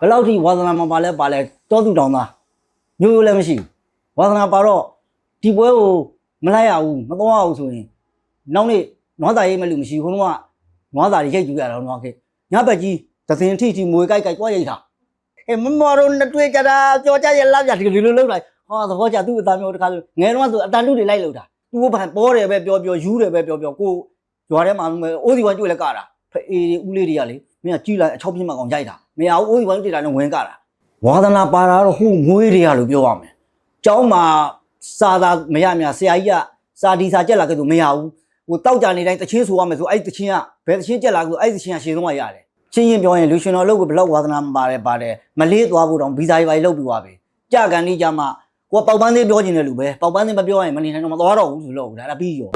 ဘယ်လောက်ထိဝါသနာမပါလဲပါလဲတောသူတောင်သားမျိုးရိုးလည်းမရှိဘူးဝါသနာပါတော့ဒီပွဲကိုမလိုက်ရဘူးမတော်ရဘူးဆိုရင်နောက်နေ့နွားသားရိတ်မဲ့လူမရှိဘူးခုနကနွားသားတွေရိတ်ကြည့်ရတော့နွားခေညဘက်ကြီးသစင်ထိထိမွေကြိုက်ကြိုက်သွားရိတ်တာအဲမမော်တို့နှစ်တွေ့ကြတာကြော်ကြရလောက်ကြဒီလိုလိုလောက်လိုက်ဟာသဘောကျသူ့အသားမျိုးတစ်ခါဆိုငယ်တော့ဆိုအတန်တုတွေလိုက်လောက်တာသူ့ဘာပေါ်တယ်ပဲပြောပြောယူတယ်ပဲပြောပြောကိုရွာထဲမှာအိုးစီဝါကျွေးလဲကတာဖေးဦးလေးတွေကလေမင်းကကြည်လိုက်အချောက်ပြင်းမကောင်ရိုက်တာ မရဘူးအိုးစီဝါကျွေးတာနဲ့ဝင်ကတာဝါသနာပါတာတော့ဟိုငွေတွေကလို့ပြောရမယ်ကျောင်းမှာစာသာမရမြဆရာကြီးကစာဒီစာကြက်လာခဲ့သူမရဘူးဟိုတောက်ကြနေတိုင်းတချင်းဆိုရမယ်ဆိုအဲ့တချင်းကဘယ်တချင်းကြက်လာဆိုအဲ့တချင်းကရှင်းဆုံးမှရတယ်ချင်းရင်ပြောရင်လူရှင်တော်လုပ်ကိုဘလောက်ဝါသနာမပါတယ်ပါတယ်မလေးသွားဖို့တော့ဗီဇာကြီးပါလုပ်ပြီးသွားပြီကြကန်လေးကြမှာကိုကပေါက်ပန်းသေးပြောချင်တယ်လူပဲပေါက်ပန်းသေးမပြောရင်မနေနိုင်တော့မသွားတော့ဘူးဆိုလို့ဒါလည်းပြီးရော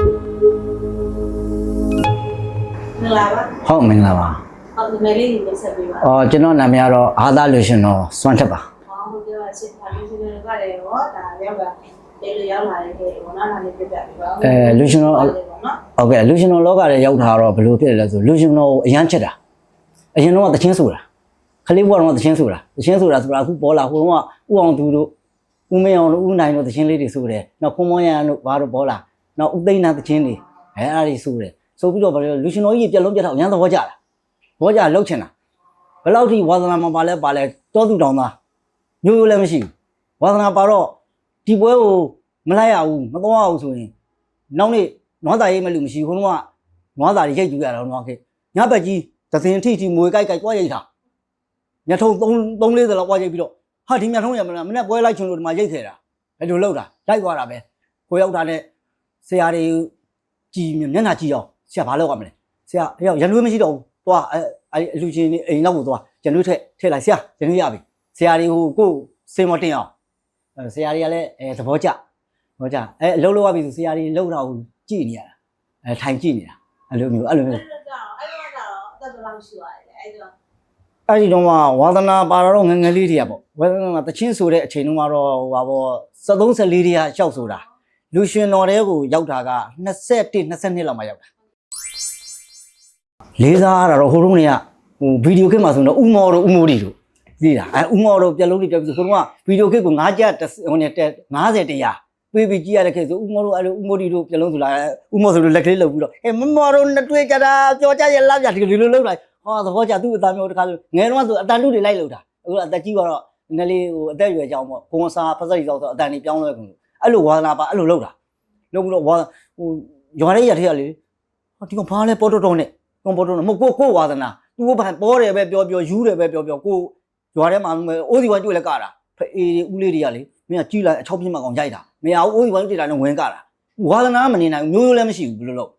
မင်္ဂလာပါဟုတ်မင်္ဂလာပါ ဟုတ်ဒီမယ်လေးကိုမိတ်ဆက်ပေးပါအော်ကျွန်တော်နာမည်ကတော့အာသာလူရှင်တော်စွမ်းထက်ပါဟောဟုတ်ကဲ့ပါရှင်ဒါလေးစီတွေကလည်းရောဒါရောက်ကလေလေရောက်လာတဲ့ခေတ်ဘောနာနာလေးပြပြပေးပါအဲလူရှင်တော်နော်ဟုတ်ကဲ့လူရှင်တော်လောကထဲရောက်တာတော့ဘယ်လိုဖြစ်လဲဆိုလူရှင်တော်ကိုအရန်ချက်တာအရင်တော့တချင်းဆိုတာခလေးဘွားတော့တချင်းဆိုတာတချင်းဆိုတာဆိုတာအခုပေါ်လာဟိုတော့ဥအောင်သူတို့ဦးမင်းအောင်တို့ဦးနိုင်တို့တချင်းလေးတွေဆိုတယ်နောက်ခွန်မောရန်တို့ဘာတို့ပေါ်လာနောက်ဦးသိန်းနာတချင်းတွေအဲအဲ့ဒါတွေဆိုတယ်ဆိုပြီးတော့ဗါလို့လူရှင်တော်ကြီးပြက်လုံးပြက်တော့အရန်သဘောကျတာသ ဘောကျလှုပ်ချင်တာဘယ်လောက်ထိဝါသနာမပါလဲပါလဲတောသူတောင်သားမျိုးရိုးလည်းမရှိဘူးဝါသနာပါတော့ဒီပွဲကိုမလိုက်ရဘူးမတော်ရဘူးဆိုရင်နောက်နေ့နွားသားရိတ်မဲ့လူမရှိဘူးခုနကနွားသားတွေရိတ်ကြည့်ရတော့နွားခေညဘက်ကြီးသစင်ထိထိမွေကြိုက်ကြိုက်သွားရိတ်တာညထုံ3 3 40လောက်သွားရိတ်ပြီးတော့ဟာဒီညထုံရမလားမနေ့ပွဲလိုက်ချင်လို့ဒီမှာရိတ်ခဲ့တာအဲ့လိုလောက်တာလိုက်သွားတာပဲကိုရောက်တာနဲ့ဆရာတွေကြည်မျက်နှာကြည့်အောင်ဆရာဘာလုပ်ရမလဲဆရာအဲ့ရလွေးမရှိတော့ဘူး သွားအဲ့အဲ့အလူချင်းနေအိမ်နောက်ကိုသွားရလွေးထက်ထည့်လိုက်ဆရာရလွေးရပြီဆရာတွေဟိုကိုစေမတင်အောင်အဲဆရာတွေကလည်းအဲသဘောကျသဘောကျအဲအလုပ်လုပ်ရပြီဆိုဆရာတွေလောက်တော့ကြည့်နေရတာအဲထိုင်ကြည့်နေတာအဲ့လိုမျိုးအဲ့လိုမျိုးအဲ့တော့အဲ့တော့ကတော့အသက်ဘယ်လောက်ရှိသွားလဲအဲ့တော့အဲ့ဒီတော့ကဝါသနာပါတော့ငယ်ငယ်လေးတွေကပေါ့ဝါသနာတချင်းဆိုတဲ့အချိန်တုန်းကတော့ဟိုပါပေါ့73 14တွေကရှောက်ဆိုတာလူရှင်တော်တွေကိုရောက်တာက21 22လောက်မှရောက်တာ လေးစားရတာတော့ဟိုတုန်းကဟိုဗီဒီယိုခစ်မှာဆိုတော့ဥမော်တို့ဥမိုးဒီတို့သိတာအဲဥမော်တို့ပြက်လုံးတွေပြက်ပြီးဆိုဟိုတုန်းကဗီဒီယိုခစ်ကို9ကြက်ဟိုနဲ့50တရားပေးပြီးကြည့်ရတဲ့ခေတ်ဆိုဥမော်တို့အဲ့လိုဥမိုးဒီတို့ပြက်လုံးဆိုလာဥမော်ဆိုလို့လက်ကလေးလှုပ်ပြီးတော့အဲမမော်တို့နှစ်တွေ့ကြတာကြော်ကြရလောက်ကြဒီလိုလိုလိုက်ဟောသဘောကျသူ့အသားမျိုးတစ်ခါဆိုငယ်တော့ဆိုအတန်တုတွေလိုက်လို့တာအခုအသက်ကြီးတော့နည်းလေးဟိုအသက်အရွယ်ကြောင်းပေါ့ကိုဝန်စာဖက်စရီတော့ဆိုအတန်တွေပြောင်းလဲကုန်အဲ့လိုဝါသနာပါအဲ့လိုလောက်တာလောက်ပြီးတော့ဝါဟိုရွာလေးရထက်ရလေဟောဒီကောင်ဘာလဲပေါ်တော်တော်နဲ့ ကောင်ပေါ်တော်နဲ့မဟုတ်ကိုကိုဝါသနာသူကဘာပေါ်တယ်ပဲပြောပြောယူတယ်ပဲပြောပြောကိုရွာထဲမှာအိုးစီဝါကျွေးလဲကတာဖေးဦးလေးတွေကလေမင်းကကြည်လိုက်အချောက်ပြင်းမကောင်ရိုက်တာမရဘူးအိုးစီဝါကျွေးတာနဲ့ဝင်ကတာဝါသနာမနေနိုင်ဘူးမျိုးရိုးလည်းမရှိဘူးဘယ်လိုလုပ်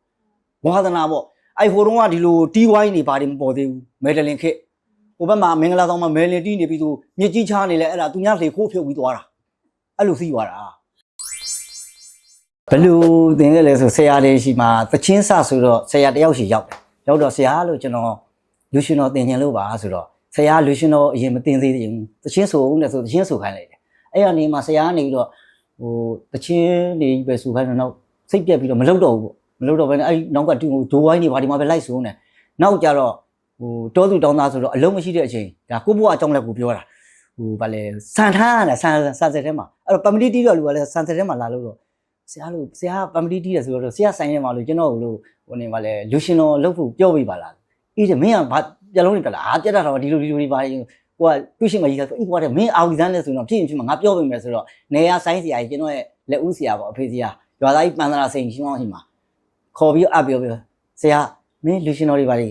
ဝါသနာပေါ့အဲ့ဟိုတုန်းကဒီလိုတီးဝိုင်းနေပါတယ်မပေါ်သေးဘူးမယ်ဒလင်ခစ်ဟိုဘက်မှာမင်္ဂလာဆောင်မှာမယ်လင်တီးနေပြီးသူမြစ်ကြီးချားနေလဲအဲ့ဒါသူများလေခိုးဖြုတ်ပြီးသွားတာအဲ့လိုစီးသွားတာဘယ်လိုသင်ခဲ့လဲဆိုဆရာလေးရှိမှာသချင်းစဆိုတော့ဆရာတယောက်ရှိရောက်တယ် ရောက်တော့ဆရာလို့ကျွန်တော်လူရှင်တော်သင်ញင်လို့ပါဆိုတော့ဆရာလူရှင်တော်အရင်မသင်သေးဘူးသချင်းဆိုဦးနဲ့ဆိုသချင်းဆိုခိုင်းလိုက်တယ်အဲ့ရနေမှာဆရာကနေပြီးတော့ဟိုသချင်းနေပဲဆိုခိုင်းတော့နောက်စိတ်ပြက်ပြီးတော့မလုပ်တော့ဘူးပေါ့မလုပ်တော့ဘဲနဲ့အဲ့နောက်ကတူဒိုးဝိုင်းနေပါဒီမှာပဲလိုက်ဆိုးနေနောက်ကြတော့ဟိုတောသူတောင်းသားဆိုတော့အလုံးမရှိတဲ့အချိန်ဒါကိုဘွားအကြောင်းလက်ကိုပြောတာဟိုဗာလေဆန်ထားရတယ်ဆန်ဆန်ဆက်ထဲမှာအဲ့တော့ပမတီတီးတော့လူကလည်းဆန်ဆက်ထဲမှာလာလို့တော့ ဆရာလို့ဆရာပမတီတီးတယ်ဆိုတော့ဆရာဆိုင်ထဲမှာလို့ကျွန်တော်လို့ဟိုနေဗာလေလူရှင်တော်လှုပ်ဖို့ပြောပေးပါလားအေးတယ်မင်းကဘာပြလုံးနေပြလားအာပြတ်တာတော့ဒီလိုဒီလိုဒီပါကိုကသူ့ရှိမှကြီးဆိုအေးကွာတဲ့မင်းအာဝီစမ်းလဲဆိုတော့ဖြစ်ရင်ဖြစ်မှာငါပြောပေးမယ်ဆိုတော့နေရဆိုင်ဆရာကြီးကျွန်တော်ရဲ့လက်ဦးဆရာပေါ့အဖေဆရာရွာသားကြီးပန်သရာစိန်ရှင်းအောင်ရှိမှာခေါ်ပြီးအပ်ပြောပြောဆရာမင်းလူရှင်တော်တွေပါလေ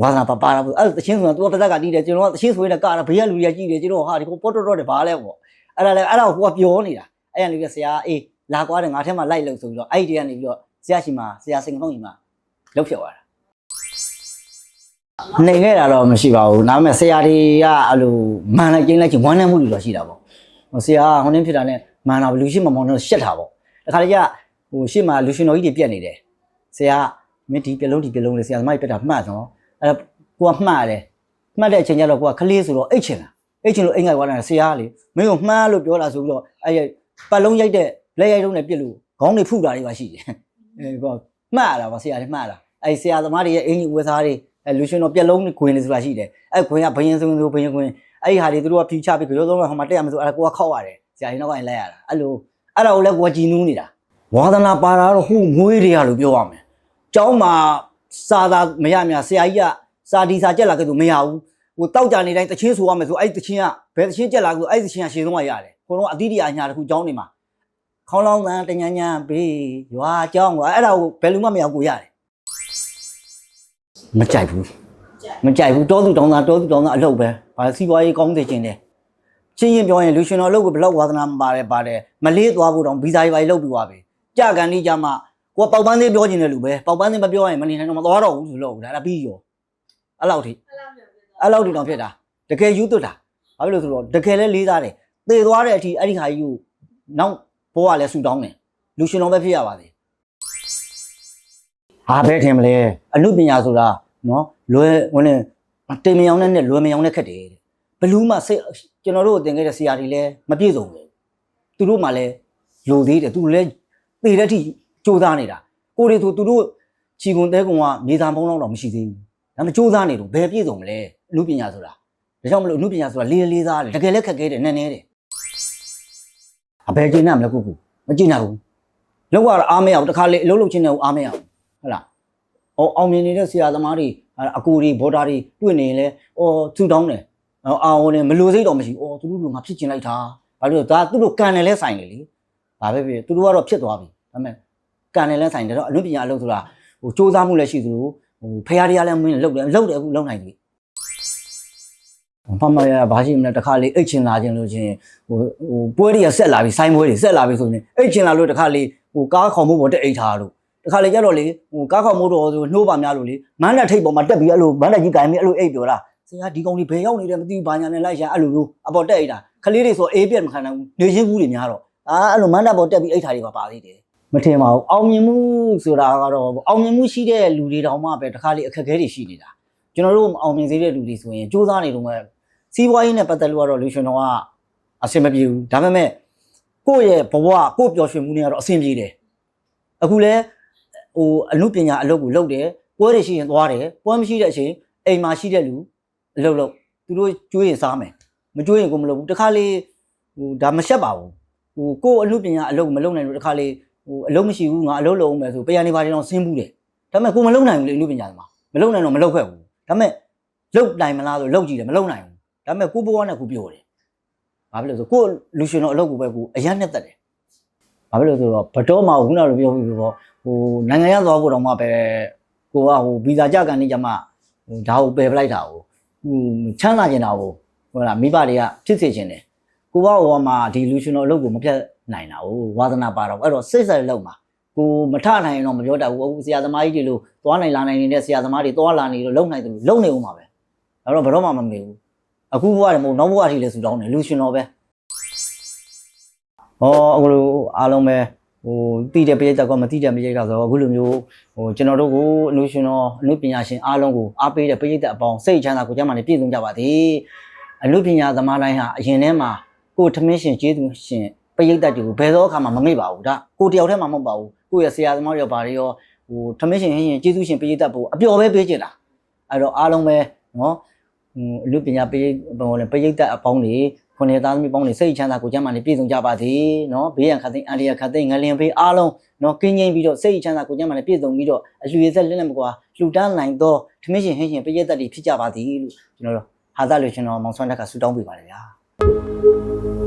ဝါသနာပါပါတာဘူးအဲ့တချင်းဆိုတာ तू ကတစ်သက်ကတီးတယ်ကျွန်တော်ကတချင်းဆိုရင်လည်းကတာဘေးကလူတွေကကြည့်တယ်ကျွန်တော်ဟာဒီကိုပေါ်တော်တော်တယ်ဘာလဲပေါ့အဲ့ဒါလည်းအဲ့ဒါကိုဟိုကပြောနေတာအဲ့ရနေပြီးဆရာအေး လာကွာတယ်ငါထဲမှာလိုက်လို့ဆိုပြီးတော့အဲ့ဒီကနေပြီးတော့ဆရာရှိမှာဆရာစိန်ကောင်းကြီးမှာလောက်ဖြတ်သွားတာနေခဲ့တာတော့မရှိပါဘူးဒါပေမဲ့ဆရာတွေကအဲ့လိုမန်လိုက်ကျင်းလိုက်ချင်းဝမ်းနည်းမှုတွေတော့ရှိတာပေါ့ဟိုဆရာကဟိုနင်းဖြစ်တာနဲ့မန်တာလူရှိမမောင်းတော့ရှက်တာပေါ့တခါတည်းကဟိုရှေ့မှာလူရှင်တော်ကြီးတွေပြက်နေတယ်ဆရာမင်းဒီပြလုံးဒီပြလုံးလေးဆရာသမားကြီးပြတာမှတ်တော့အဲ့တော့ကိုကမှတ်ရတယ်မှတ်တဲ့အချိန်ကျတော့ကိုကခလေးဆိုတော့အိတ်ချင်တာအိတ်ချင်လို့အိမ်ငိုက်သွားတာဆရာလေမင်းကိုမှန်းလို့ပြောတာဆိုပြီးတော့အဲ့ပတ်လုံးရိုက်တဲ့ လက်ရိုက်တုံးနဲ့ပြစ်လို့ခေါင်းတွေဖုတာတွေပါရှိတယ်အဲကိုမှတ်ရတာပါဆရာတွေမှတ်ရတာအဲ့ဆရာသမားတွေရဲ့အင်ကြီးဝယ်စားတွေအဲလူရှင်တော်ပြက်လုံးခွင်တွေဆိုတာရှိတယ်အဲ့ခွင်ကဘယင်းဆိုရင်ဆိုဘယင်းခွင်အဲ့ဒီဟာတွေသူတို့ကဖြီချပြီးကြောသုံးကဟိုမှာတက်ရမယ်ဆိုအဲ့ဒါကိုကခောက်ရတယ်ဆရာကြီးနောက်ကလိုက်ရတာအဲ့လိုအဲ့ဒါကိုလည်းကိုကကြည်နူးနေတာဝါသနာပါတာတော့ဟိုငွေတွေကလို့ပြောရမယ်ကျောင်းမှာစာသာမရမြဆရာကြီးကစာဒီစာကြက်လာခဲ့သူမရဘူးဟိုတောက်ကြနေတိုင်းတချင်းဆိုရမယ်ဆိုအဲ့ဒီတချင်းကဘယ်တချင်းကြက်လာဆိုအဲ့ဒီတချင်းကရှင်းဆုံးကရတယ်ခေါင်းတော့အတိတရားအညာတစ်ခုကျောင်းနေမှာ ခေါင်းလောင်းတန်တညံ့ညံ့ဘေးရွာကျောင်းကအဲ့ဒါကိုဘယ်လူမှမရောက်ကိုရတယ်မကြိုက်ဘူးကြက်မကြိုက်ဘူးတောသူတောင်းသားတောသူတောင်းသားအလုပ်ပဲဘာစီးပွားရေးကောင်းတဲ့ချင်းတယ်ချင်းရင်ပြောရင်လူရှင်တော်အလုပ်ကိုဘယ်လောက်ဝါသနာမပါတယ်ပါတယ်မလေးသွားဖို့တောင်ဗီဇာကြီးပါလုပ်ပြီးသွားပြီကြာကန်လေးကြမှာကိုကပေါက်ပန်းသေးပြောချင်တဲ့လူပဲပေါက်ပန်းသေးမပြောရင်မနေနိုင်တော့မသွားတော့ဘူးဆိုလို့ဒါဒါပြီးရောအဲ့လောက်ထိအဲ့လောက်မျိုးပြောတာအဲ့လောက်ထိတောင်ဖြစ်တာတကယ်ယူသွတ်တာဘာဖြစ်လို့ဆိုတော့တကယ်လဲလေးစားတယ်သေသွားတဲ့အထိအဲ့ဒီဟာကြီးကိုနောက် ဘဝလည်းဆူတောင်းတယ်လူရှင်တော်ပဲဖြစ်ရပါသေးဟာပဲထင်မလဲအမှုပညာဆိုတာနော်လွယ်ဝင်နေတင်မယောင်နဲ့နဲ့လွယ်မယောင်နဲ့ခက်တယ်တဲ့ဘလူးမှစိတ်ကျွန်တော်တို့သင်ခဲ့တဲ့ဆရာတွေလည်းမပြည့်စုံဘူးသူတို့မှလည်းလိုသေးတယ်သူတို့လည်းသေတဲ့အထိကြိုးစားနေတာကိုရီဆိုသူတို့ခြီကွန်တဲကွန်ကမြေသားဖုံးတော့မရှိသေးဘူးဒါမှကြိုးစားနေတော့ဘယ်ပြည့်စုံမလဲအမှုပညာဆိုတာဒါကြောင့်မလို့အမှုပညာဆိုတာလေးလေးစားတယ်တကယ်လည်းခက်ခဲတယ်နည်းနည်းတယ် အဘယ်ကျင်းနာမလဲခုခုမကျင်းနာဘူးလောက်ရအားမရဘူးတခါလေအလုံးလုံးချင်းတယ်အားမရဘူးဟုတ်လားဟောအောင်မြင်နေတဲ့ဆရာသမားတွေအကူတွေဘော်ဒါတွေတွေ့နေရင်လဲအော်သူ့တောင်းတယ်ဟောအာဝန်နဲ့မလိုစိတ်တော့မရှိဘူးအော်သူတို့လူငါဖြစ်ကျင်လိုက်တာဘာလို့လဲဒါသူတို့ကန်တယ်လဲဆိုင်တယ်လေဒါပဲဖြစ်သူတို့ကတော့ဖြစ်သွားပြီဒါပေမဲ့ကန်တယ်လဲဆိုင်တယ်တော့အလွတ်ပညာအလုပ်ဆိုတာဟိုစူးစမ်းမှုလည်းရှိသလိုဟိုဖရာတရားလည်းမင်းလုပ်တယ်လုပ်တယ်အခုလုပ်နိုင်ပြီဘာ မှရဘာရှိမလဲတခါလေအိတ်ချင်လာခြင်းလို့ချင်းဟိုဟိုပွဲတွေကဆက်လာပြီဆိုင်းပွဲတွေဆက်လာပြီဆိုရင်အိတ်ချင်လာလို့တခါလေဟိုကားခေါ်မှုပေါ်တက်အိတ်ထားလို့တခါလေကြတော့လေဟိုကားခေါက်မိုးတော်ဆိုနှိုးပါများလို့လေမန်းတဲ့ထိပ်ပေါ်မှာတက်ပြီးအဲ့လိုမန်းတဲ့ကြီးကင်ပြီးအဲ့လိုအိတ်ပြောတာဆရာဒီကောင်ကြီးဘယ်ရောက်နေတယ်မသိဘူးဘာညာနဲ့လိုက်ရှာအဲ့လိုမျိုးအပေါ်တက်အိတ်တာခလေးတွေဆိုအေးပြက်မခံနိုင်ဘူးနေချင်းဘူးတွေများတော့အာအဲ့လိုမန်းတဲ့ပေါ်တက်ပြီးအိတ်ထားတွေပါပါသေးတယ်မထင်ပါဘူးအောင်မြင်မှုဆိုတာကတော့အောင်မြင်မှုရှိတဲ့လူတွေတောင်မှပဲတခါလေအခက်အခဲတွေရှိနေတာကျွန်တော်တို့အောင်မြင်စေတဲ့လူတွေဆိုရင်စူးစမ်းနေတော့မှ စီးပွားရေးနဲ့ပတ်သက်လို့ကတော့လူရှင်တော်ကအဆင်မပြေဘူးဒါပေမဲ့ကိုယ့်ရဲ့ဘဝကိုယ့်ပျော်ရွှင်မှုတွေကတော့အဆင်ပြေတယ်အခုလဲဟိုအမှုပညာအလုပ်ကိုလုပ်တယ်ပွဲတွေရှိရင်သွားတယ်ပွဲမရှိတဲ့အချိန်အိမ်မှာရှိတဲ့လူအလုပ်လုပ်သူတို့ကျွေးရင်စားမယ်မကျွေးရင်ကိုမလုပ်ဘူးတခါလေဟိုဒါမရှက်ပါဘူးဟိုကိုယ်အမှုပညာအလုပ်မလုပ်နိုင်လို့တခါလေဟိုအလုပ်မရှိဘူးငါအလုပ်လုပ်အောင်မယ်ဆိုပြန်နေပါတော့ဆင်းဘူးတယ်ဒါပေမဲ့ကိုမလုပ်နိုင်ဘူးလေအမှုပညာမှာမလုပ်နိုင်တော့မလုပ်ခဲ့ဘူးဒါပေမဲ့လုပ်နိုင်မလားဆိုလုပ်ကြည့်တယ်မလုပ်နိုင်ဘူး ဒါပေမဲ့ကိုဘဝနဲ့ကိုပြောတယ်ဘာဖြစ်လို့ဆိုကိုလူရှင်တော်အလုပ်ကိုပဲကိုအရန်နဲ့တက်တယ်ဘာဖြစ်လို့ဆိုတော့ဘတော်မှာခုနကပြောပြီးတော့ဟိုနိုင်ငံရသွားဖို့တော့မှပဲကိုကဟိုဗီဇာကြကန်နေကြမှာဟိုဒါကိုပယ်ပလိုက်တာကိုဟိုချမ်းသာကျင်တာကိုဟုတ်လားမိဘတွေကဖြစ်စေချင်တယ်ကိုကဟိုမှာဒီလူရှင်တော်အလုပ်ကိုမဖြတ်နိုင်တာကိုဝါသနာပါတော့အဲ့တော့စိတ်ဆက်လောက်မှာကိုမထနိုင်ရင်တော့မပြောတတ်ဘူးအခုဆရာသမားကြီးတွေလို့သွားနိုင်လာနိုင်နေတဲ့ဆရာသမားတွေသွားလာနေလို့လုံနိုင်တယ်လို့လုံနေဦးမှာပဲအဲ့တော့ဘယ်တော့မှမမေဘူး အခုဘဝတွေမဟုတ်နောက်ဘဝတွေလည်းဆူတောင်းတယ်လူရှင်တော်ပဲဟောအခုလိုအားလုံးပဲဟိုတိတဲ့ပရိသတ်ကမတိတဲ့ပရိသတ်ဆိုတော့အခုလိုမျိုးဟိုကျွန်တော်တို့ကိုအလို့ရှင်တော်အနုပညာရှင်အားလုံးကိုအားပေးတဲ့ပရိသတ်အပေါင်းစိတ်ချမ်းသာကိုကြမ်းမှလည်းပြည့်စုံကြပါသည်အနုပညာသမားတိုင်းဟာအရင်ထဲမှာကိုယ်ထမင်းရှင်ကျေးဇူးရှင်ပရိသတ်တွေကိုဘယ်သောအခါမှမမေ့ပါဘူးဒါကိုယ်တယောက်တည်းမှမဟုတ်ပါဘူးကိုယ့်ရဲ့ဆရာသမားတွေရောဗာတွေရောဟိုထမင်းရှင်ဟင်းရှင်ကျေးဇူးရှင်ပရိသတ်ကိုအပျော်ပဲပေးကြတာအဲ့တော့အားလုံးပဲနော်ဟို အလူပညာပိဘောလည်းပိယိတ်တအပေါင်းတွေခွန်ရသားသမီးပေါင်းတွေစိတ်ချမ်းသာကိုယ်ချမ်းသာနဲ့ပြည့်စုံကြပါစေနော်ဘေးရန်ခတ်သိမ်းအန္တရာယ်ခတ်သိမ်းငလျင်ဘေးအားလုံးနော်ကင်းငိမ့်ပြီးတော့စိတ်ချမ်းသာကိုယ်ချမ်းသာနဲ့ပြည့်စုံပြီးတော့အလူရဆက်လက်လက်မကွာလှူဒန်းနိုင်သောထမင်းရှင်ဟင်းရှင်ပိယိတ်တတွေဖြစ်ကြပါသည်လို့ကျွန်တော်တို့ဟာသလို့ကျွန်တော်မောင်ဆွမ်းတက်ကဆူတောင်းပေးပါတယ်ဗျာ